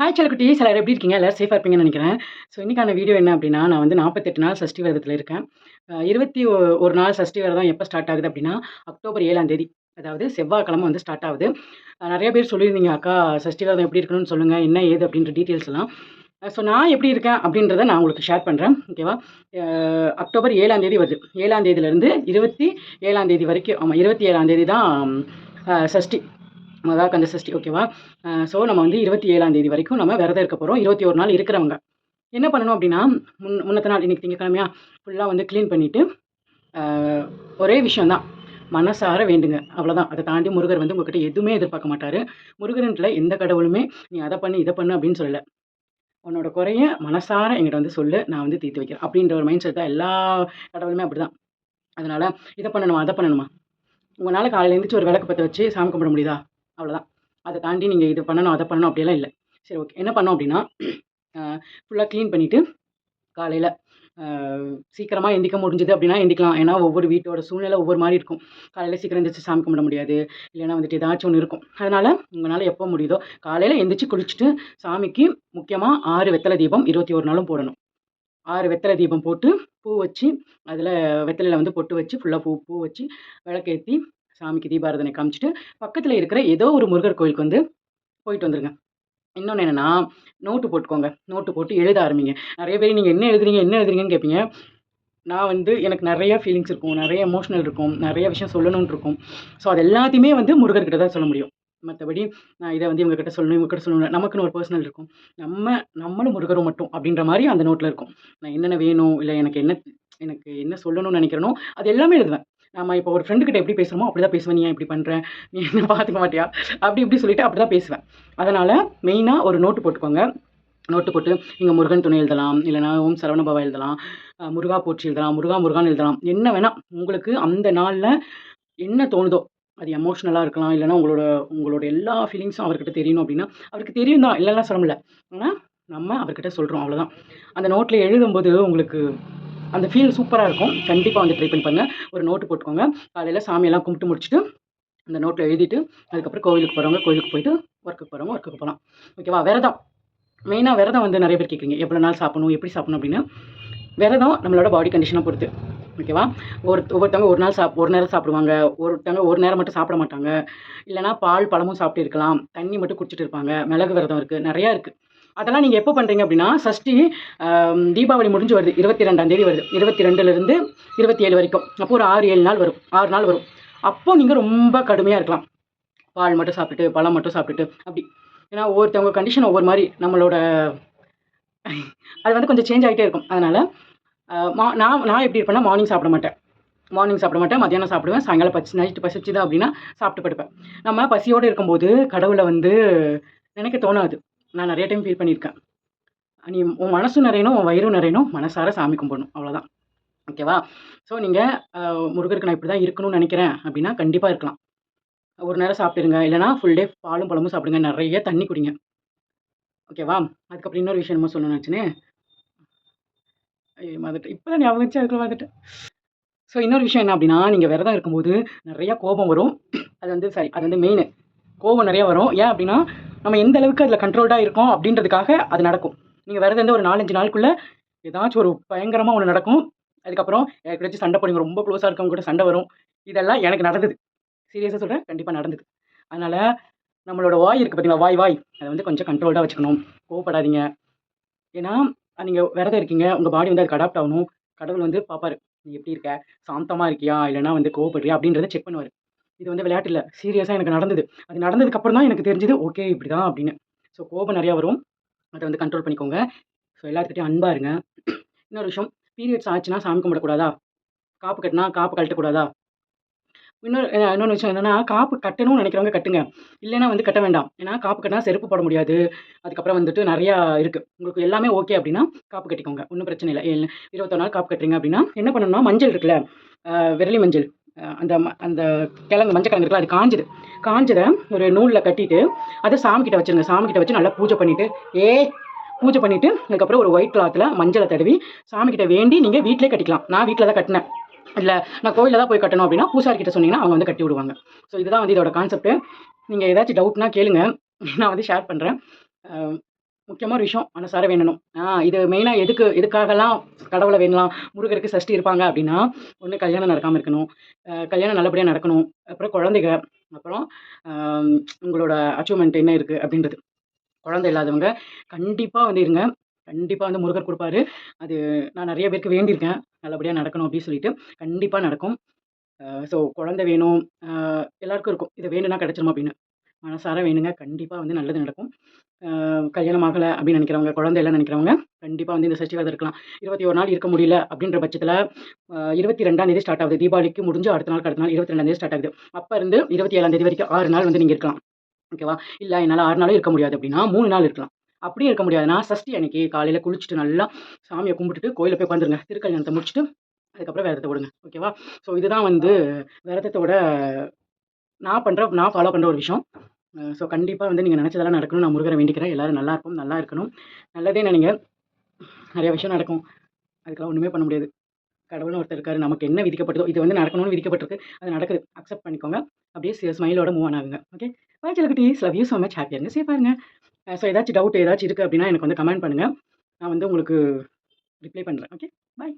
Hi சலக்குட்டி சிலர் எப்படி இருக்கீங்க? எல்லாரும் சேஃபாக இருப்பீங்கன்னு நினைக்கிறேன். ஸோ இன்றைக்கான வீடியோ என்ன அப்படின்னா நான் வந்து நாற்பத்தெட்டு நாள் சஷ்டி விரதத்தில் இருக்கேன். இருபத்தி ஒரு நாள் சஷ்டி விரதம் எப்போ ஸ்டார்ட் ஆகுது அப்படின்னா அக்டோபர் ஏழாம் தேதி. அதாவது செவ்வாய்க்கிழமை வந்து ஸ்டார்ட் ஆகுது. நிறைய பேர் சொல்லியிருந்தீங்க அக்கா சஷ்டி விரதம் எப்படி இருக்கணும்னு சொல்லுங்கள் என்ன ஏது? அப்படின்ற டீட்டெயில்ஸ் எல்லாம். ஸோ நான் எப்படி இருக்கேன் அப்படின்றத நான் உங்களுக்கு ஷேர் பண்ணுறேன் ஓகேவா அக்டோபர் ஏழாம் தேதி வருது. ஏழாம் தேதியிலேருந்து இருபத்தி ஏழாம் தேதி வரைக்கும் ஆமாம் இருபத்தி ஏழாம் தேதி தான் சஷ்டி. அதாவது கந்த சஷ்டி ஓகேவா ஸோ நம்ம வந்து இருபத்தி ஏழாம் தேதி வரைக்கும் நம்ம விரதம் இருக்க போகிறோம் இருபத்தி ஒரு நாள் இருக்கிறவங்க. என்ன பண்ணணும் அப்படின்னா முன் முன்னத்த நாள் இன்றைக்கி திங்கக்கிழமையா? ஃபுல்லாக வந்து க்ளீன் பண்ணிவிட்டு ஒரே விஷயந்தான் மனசார வேண்டுங்க. அவ்வளோதான் அதை தாண்டி முருகர் வந்து உங்ககிட்ட எதுவுமே எதிர்பார்க்க மாட்டார். முருகன்ல எந்த கடவுளுமே நீ அதை பண்ணு இதை பண்ணு அப்படின்னு சொல்லலை. உன்னோட குறைய மனசார எங்கிட்ட வந்து சொல்லு. நான் வந்து தீர்த்து வைக்கிறேன். அப்படின்ற ஒரு மைண்ட் செட் தான் எல்லா கடவுளுமே அப்படி தான் அதனால் இதை பண்ணணுமா அதை பண்ணணுமா? உங்களால் காலையில் எழுந்திரிச்சு ஒரு விளக்கு பற்ற வச்சு சாமி கும்பிட முடியுதா? அவ்வளோதான் அதை தாண்டி நீங்கள் இது பண்ணணும் அதை பண்ணணும் அப்படியெல்லாம் இல்லை. சரி ஓகே என்ன பண்ணோம் அப்படின்னா ஃபுல்லாக க்ளீன் பண்ணிவிட்டு காலையில் சீக்கிரமாக எந்திக்க முடிஞ்சது அப்படின்னா எந்திக்கலாம். ஏன்னா ஒவ்வொரு வீட்டோட சூழ்நிலை ஒவ்வொரு மாதிரி இருக்கும். காலையில் சீக்கிரம் எந்திரிச்சு சாமி கும்பிட முடியாது. இல்லைன்னா வந்துட்டு ஏதாச்சும் ஒன்று இருக்கும். அதனால் உங்களால் எப்போ முடியுதோ காலையில் எந்திரிச்சு குளிச்சுட்டு சாமிக்கு முக்கியமாக ஆறு வெத்தலை தீபம் இருபத்தி ஒரு நாளும் போடணும். ஆறு வெத்தலை தீபம் போட்டு பூ வச்சு அதில் வெத்தலையில் வந்து பொட்டு வச்சு ஃபுல்லாக பூ பூ வச்சு விளக்கேற்றி சாமிக்கு தீபாரதனை காமிச்சிட்டு பக்கத்தில் இருக்கிற ஏதோ ஒரு முருகர் கோயிலுக்கு வந்து போயிட்டு வந்துருங்க. இன்னொன்று என்னென்னா நோட்டு போட்டுக்கோங்க. நோட்டு போட்டு எழுத ஆரம்பிங்க. நிறைய பேர் நீங்கள் என்ன எழுதுறீங்க என்ன எழுதுறீங்கன்னு கேட்பீங்க நான் வந்து எனக்கு நிறைய ஃபீலிங்ஸ் இருக்கும். நிறைய எமோஷனல் இருக்கும். நிறைய விஷயம் சொல்லணும்னு இருக்கும். ஸோ அது எல்லாத்தையுமே வந்து முருகர்கிட்ட தான் சொல்ல முடியும். மற்றபடி நான் இதை வந்து இவங்ககிட்ட சொல்லணும் இவங்ககிட்ட சொல்லணும் நமக்குன்னு ஒரு பர்சனல் இருக்கும். நம்ம நம்மளும் முருகரும் மட்டும் அப்படின்ற மாதிரி அந்த நோட்டில் இருக்கும். நான் என்னென்ன வேணும்? இல்லை எனக்கு என்ன எனக்கு என்ன சொல்லணும்னு நினைக்கிறேனோ அது எல்லாமே எழுதுவேன். நம்ம இப்போ ஒரு ஃப்ரெண்டு கிட்ட எப்படி பேசுகிறோமோ அப்படி தான் பேசுவேன். நீ இப்படி பண்ணுற நீ என்ன பார்த்துக்க மாட்டியா? அப்படி இப்படி சொல்லிட்டு அப்படி தான் பேசுவேன். அதனால் மெயினாக ஒரு நோட்டு போட்டுக்கோங்க. நோட்டு போட்டு நீங்கள் முருகன் துணை எழுதலாம். இல்லைனா ஓம் சரவணபவா எழுதலாம். முருகா போற்றி எழுதலாம். முருகா முருகான் எழுதலாம். என்ன வேணால் உங்களுக்கு அந்த நாளில் என்ன தோணுதோ அது எமோஷ்னலாக இருக்கலாம். இல்லைனா உங்களோட உங்களோட எல்லா ஃபீலிங்ஸும் அவர்கிட்ட தெரியணும் அப்படின்னா அவருக்கு தெரியும் தான். இல்லைன்னா சொல்ல முடியல ஆனால் நம்ம அவர்கிட்ட சொல்கிறோம் அவ்வளோதான் அந்த நோட்டில் எழுதும்போது உங்களுக்கு அந்த ஃபீல் சூப்பராக இருக்கும். கண்டிப்பாக வந்து ட்ரை பண்ணி பாருங்கள் ஒரு நோட்டு போட்டுக்கோங்க. காலையில் சாமியெல்லாம் கும்பிட்டு முடிச்சுட்டு அந்த நோட்டில் எழுதிட்டு அதுக்கப்புறம் கோவிலுக்கு போகிறவங்க கோவிலுக்கு போயிட்டு ஒர்க்குக்கு போகிறவங்க ஒர்க்குக்கு போகலாம். ஓகேவா விரதம். மெயினாக விரதம் வந்து நிறைய பேர் கேட்குறீங்க எவ்வளோ நாள் சாப்பிடணும் எப்படி சாப்பிடணும் அப்படின்னு. விரதம் நம்மளோட பாடி கண்டிஷனை பொறுத்து. ஓகேவா ஒரு ஒவ்வொருத்தவங்க ஒரு நாள் சாப் ஒரு நேரம் சாப்பிடுவாங்க. ஒருத்தவங்க ஒரு நேரம் மட்டும் சாப்பிட மாட்டாங்க. இல்லைனா பால் பழமும் சாப்பிட்டு இருக்கலாம். தண்ணி மட்டும் குடிச்சிட்டு இருப்பாங்க. மிளகு விரதம் இருக்குது நிறையா இருக்குது அதெல்லாம் நீங்கள் எப்போ பண்ணுறீங்க அப்படின்னா சஷ்டி தீபாவளி முடிஞ்சு வருது. இருபத்தி ரெண்டாம் தேதி வருது. இருபத்தி ரெண்டுலேருந்து இருபத்தி ஏழு வரைக்கும். அப்போ ஒரு ஆறு ஏழு நாள் வரும். ஆறு நாள் வரும். அப்போ நீங்கள் ரொம்ப கடுமையாக இருக்கலாம். பால் மட்டும் சாப்பிட்டுட்டு பழம் மட்டும் சாப்பிட்டுட்டு அப்படி. ஏன்னா ஒவ்வொருத்தவங்க கண்டிஷன் ஒவ்வொரு மாதிரி நம்மளோட அது வந்து கொஞ்சம் சேஞ்ச் ஆகிட்டே இருக்கும். அதனால் மா நான் நான் எப்படி இருப்பேன்னா மார்னிங் சாப்பிட மாட்டேன். மார்னிங் சாப்பிட மாட்டேன். மத்தியானம் சாப்பிடுவேன். சாயங்காலம் பசி நைட்டு பசிச்சுது அப்படின்னா சாப்பிட்டு படுப்பேன். நம்ம பசியோடு இருக்கும்போது கடவுளை வந்து நினைக்க தோணாது. நான் நிறைய டைம் ஃபீல் பண்ணியிருக்கேன். நீ உன் மனசும் நிறையணும் உன் வயிறும் நிறையணும் மனசார சாமி கும்பிடணும் அவ்வளோதான் ஓகேவா ஸோ நீங்கள் முருகருக்கு நான் இப்படி தான் இருக்கணும்னு நினைக்கிறேன் அப்படின்னா கண்டிப்பாக இருக்கலாம். ஒரு நேரம் சாப்பிடுங்க இல்லைனா ஃபுல் டே பாலும் பழமும் சாப்பிடுங்க நிறைய தண்ணி குடிங்க. ஓகேவா அதுக்கப்புறம் இன்னொரு விஷயம் என்னமோ சொல்லணும்னு நினச்சினே. ஐயோ இப்போ தான் ஞாபகம் வச்சு அதுக்குள்ள மறந்துட்டேன். ஸோ இன்னொரு விஷயம் என்ன அப்படின்னா நீங்கள் விரதம் இருக்கும்போது நிறையா கோபம் வரும். அது வந்து சரி அது வந்து மெயின் கோபம் நிறையா வரும். ஏன் அப்படின்னா நம்ம எந்த அளவுக்கு அதில் கண்ட்ரோல்டாக இருக்கோம் அப்படின்றதுக்காக அது நடக்கும். நீங்கள் விரதம் எந்த ஒரு நாலஞ்சு நாளுக்குள்ளே ஏதாச்சும் ஒரு பயங்கரமாக ஒன்று நடக்கும். அதுக்கப்புறம் யாருக்கிட்டாச்சும் சண்டை போடுங்க ரொம்ப க்ளோஸாக இருக்கவங்க கூட சண்டை வரும். இதெல்லாம் எனக்கு நடந்தது. சீரியஸாக சொல்கிறேன் கண்டிப்பாக நடந்தது. அதனால் நம்மளோட வாய் இருக்குது பார்த்தீங்களா வாய் வாய். அதை வந்து கொஞ்சம் கண்ட்ரோல்டாக வச்சுக்கணும். கோவப்படாதீங்க. ஏன்னா நீங்கள் விரதம் இருக்கீங்க உங்கள் பாடி வந்து அதுக்கு அடாப்ட் ஆகணும். கடவுள் வந்து பார்ப்பாரு நீ எப்படி இருக்க? சாந்தமாக இருக்கியா? இல்லைனா வந்து கோவப்படுறியா? அப்படின்றத செக் பண்ணுவார். இது வந்து விளையாட்டு இல்லை. சீரியஸாக எனக்கு நடந்தது. அது நடந்ததுக்கு அப்புறம் தான் எனக்கு தெரிஞ்சது ஓகே இப்படி தான் அப்படின்னு. ஸோ கோபம் நிறையா வரும். அதை வந்து கண்ட்ரோல் பண்ணிக்கோங்க. ஸோ எல்லாத்துக்கிட்டையும் அன்பாக இருங்க. இன்னொரு விஷயம் பீரியட்ஸ் ஆச்சுன்னா சாமி கும்பிடக்கூடாதா? காப்பு கட்டினா காப்பு கழட்டக்கூடாதா? இன்னொரு இன்னொரு விஷயம் என்னென்னா காப்பு கட்டணும்னு நினைக்கிறவங்க கட்டுங்க. இல்லைன்னா வந்து கட்ட வேண்டாம். ஏன்னா காப்பு கட்டினா செருப்பு போட முடியாது. அதுக்கப்புறம் வந்துட்டு நிறையா இருக்குது உங்களுக்கு எல்லாமே ஓகே அப்படின்னா காப்பு கட்டிக்கோங்க. ஒன்றும் பிரச்சனை இல்லை. ஏழு- இருபத்தொரு நாள் காப்பு கட்டுறீங்க அப்படின்னா என்ன பண்ணணும்னா மஞ்சள் இருக்குல்ல விரலி மஞ்சள். அந்த ம- அந்த கிழங்கு மஞ்சள் கிழங்கு இருக்குல்ல அது காஞ்சது. காஞ்சதை ஒரு நூலில் கட்டிட்டு அதை சாமிக்கிட்ட வச்சுருங்க. வச்சிருங்க வச்சு நல்லா பூஜை பண்ணிவிட்டு ஏ பூஜை பண்ணிவிட்டு அதுக்கப்புறம் ஒரு ஒயிட் கிளாத்தில் மஞ்சளை தடவி சாமிக்கிட்ட வேண்டி நீங்கள் வீட்டிலே கட்டிக்கலாம். நான் வீட்டில் தான் கட்டினேன். இல்லை நான் கோயிலில் தான் போய் கட்டணும் அப்படின்னா பூசாரிக்கிட்ட சொன்னீங்கன்னா அவங்க வந்து கட்டி விடுவாங்க. ஸோ இதுதான் வந்து இதோட கான்செப்ட் நீங்கள் ஏதாச்சும் டவுட்னா கேளுங்க. நான் வந்து ஷேர் பண்ணுறேன் முக்கியமான ஒரு விஷயம் மனசார வேணணும் இது மெயினாக எதுக்கு எதுக்காகலாம் கடவுளை வேணலாம் முருகருக்கு சஷ்டி இருப்பாங்க அப்படின்னா ஒன்று கல்யாணம் நடக்காமல் இருக்கணும். கல்யாணம் நல்லபடியாக நடக்கணும். அப்புறம் குழந்தைங்க அப்புறம் உங்களோட அச்சீவ்மெண்ட் என்ன இருக்குது அப்படின்றது. குழந்தை இல்லாதவங்க கண்டிப்பாக வந்து இருங்க. கண்டிப்பாக வந்து முருகர் கொடுப்பாரு. அது நான் நிறைய பேருக்கு வேண்டியிருக்கேன். நல்லபடியாக நடக்கணும் அப்படின்னு சொல்லிட்டு கண்டிப்பாக நடக்கும். ஸோ குழந்தை வேணும். எல்லாருக்கும் இருக்கும். இது வேணும்னா கிடச்சிரும் அப்படின்னு. மனசார வேணுங்க. கண்டிப்பாக வந்து நல்லது நடக்கும். கல்யாணம் ஆகலை அப்படின்னு நினைக்கிறவங்க குழந்தை எல்லாம் நினைக்கிறவங்க கண்டிப்பாக வந்து இந்த சஷ்டி விரதம் இருக்கலாம். இருபத்தி ஒரு நாள் இருக்க முடியல அப்படின்ற பட்சத்தில் இருபத்தி ரெண்டாம் தேதி ஸ்டார்ட் ஆகுது. தீபாவளிக்கு முடிஞ்சு அடுத்த நாள் அடுத்த நாள் இருபத்தி ரெண்டாம் தேதி ஸ்டார்ட் ஆகுது. அப்போ இருந்து இருபத்தி ஏழாம் தேதி வரைக்கும் ஆறு நாள் வந்து நீங்கள் இருக்கலாம். ஓகேவா இல்லை என்னால் ஆறு நாளும் இருக்க முடியாது அப்படின்னா மூணு நாள் இருக்கலாம். அப்படியே இருக்க முடியாதுன்னா சஷ்டி அன்னைக்கு காலையில் குளிச்சுட்டு நல்லா சாமியை கும்பிட்டுட்டு கோயிலில் போய் உட்காந்துருங்க திருக்கல்யாணத்தை முடிச்சுட்டு அதுக்கப்புறம் விரதத்தை விடுங்க. ஓகேவா ஸோ இதுதான் வந்து விரதத்தோட நான் பண்ணுற நான் ஃபாலோ பண்ணுற ஒரு விஷயம். ஸோ கண்டிப்பாக வந்து நீங்கள் நினச்சதெல்லாம் நடக்கணும் நான் முருகரை வேண்டிக்கிறேன். எல்லோரும் நல்லா இருக்கும் நல்லா இருக்கணும். நல்லதே நினைங்க. நிறைய விஷயம் நடக்கும். அதுக்கெல்லாம் ஒன்றுமே பண்ண முடியாது. கடவுள்னு ஒருத்தர் இருக்காரு. நமக்கு என்ன விதிக்கப்பட்டதோ இது வந்து நடக்கணும்னு விதிக்கப்பட்டிருக்கு. அது நடக்குது. அக்செப்ட் பண்ணிக்கோங்க. அப்படியே ஸ்மைலோட மூவ் ஆனாங்க ஆகுங்க. ஓகே பாய் சிலக்குட்டீஸ் லவ் யூ ஸோ மச் ஹாப்பியாக இருங்க சேஃபாக இருங்க ஸோ ஏதாச்சும் டவுட் ஏதாச்சும் இருக்குது அப்படின்னா எனக்கு வந்து கமெண்ட் பண்ணுங்கள் நான் வந்து உங்களுக்கு ரிப்ளை பண்ணுறேன் ஓகே பாய்